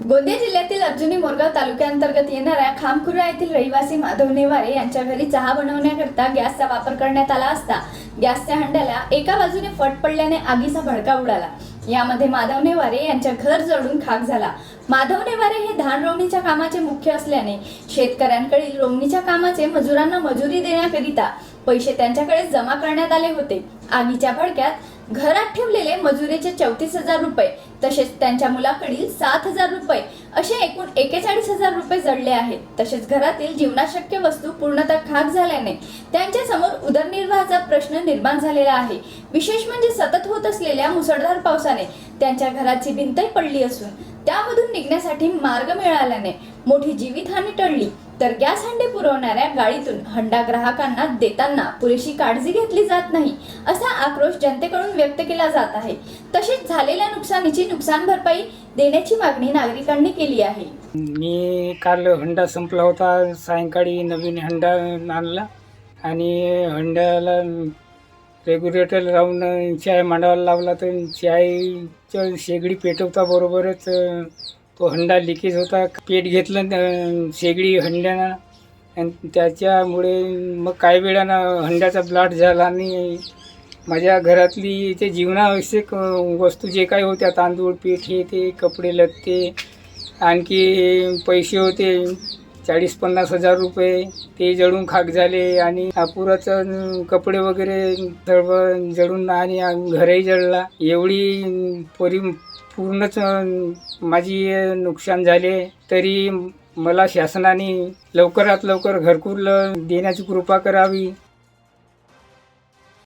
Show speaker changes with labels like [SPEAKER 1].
[SPEAKER 1] गोंदिया जिल्ह्यातील अर्जुनी मोरगाव तालुक्याअंतर्गत येणाऱ्या खामखुरा येथील रहिवासी माधव नेवारे यांच्या घरी चहा बनवण्याकरिता गॅसचा वापर करण्यात आला असता गॅसच्या हंड्याला एका बाजूने फट पडल्याने आगीचा भडका उडाला. यामध्ये माधव नेवारे यांच्या घर जळून खाक झाला. माधव नेवारे हे धान रोवणीच्या कामाचे मुख्य असल्याने शेतकऱ्यांकडील रोवणीच्या कामाचे मजुरांना मजुरी देण्याकरिता पैसे त्यांच्याकडे जमा करण्यात आले होते. आगीच्या भडक्यात घरात ठेवलेले मजुरीचे चौतीस हजार रुपये तसेच त्यांच्या मुलाकडील सात हजार रुपये असे एकूण एकेचाळीस हजार रुपये जडले आहेत. तसेच घरातील जीवनाशक्य वस्तू पूर्णतः खाक झाल्याने त्यांच्यासमोर उदरनिर्वाहाचा प्रश्न निर्माण झालेला आहे. विशेष म्हणजे सतत होत असलेल्या मुसळधार पावसाने त्यांच्या घराची भिंतही पडली असून त्यामधून निघण्यासाठी मार्ग मिळाल्याने मोठी जीवितहानी टळली. तर गॅस हंडे पुरवणाऱ्या गाडीतून हंडा ग्राहकांना देताना पुरेशी काळजी घेतली जात नाही असा आक्रोश जनतेकडून व्यक्त केला जात आहे. तसेच झालेल्या नुकसानीची नुकसान भरपाई देण्याची मागणी नागरिकांनी केली आहे.
[SPEAKER 2] मी काल हंडा संपला होता सायंकाळी नवीन हंडा आणला आणि हंड्याला रेग्युलेटर लावून चाय मांडायला लावला तर चायचं शेगडी पेटवता बरोबरच तो हंडा लिकेज होता पेट घेतलं शेगडी हंड्यानं आणि त्याच्यामुळे मग काही वेळानं हंड्याचा ब्लाट झाला आणि माझ्या घरातली ते जीवनावश्यक वस्तू जे काही होत्या तांदूळ पीठ हे ते कपडे लत्ते आणखी पैसे होते चाळीस पन्नास हजार रुपये ते जळून खाक झाले आणि अपुराचं कपडे वगैरे सर्व जळून आणि घरही जळला. एवढी परी पूर्णच माझी नुकसान झाले तरी मला शासनाने लवकरात लवकर घरकुल देण्याची कृपा करावी.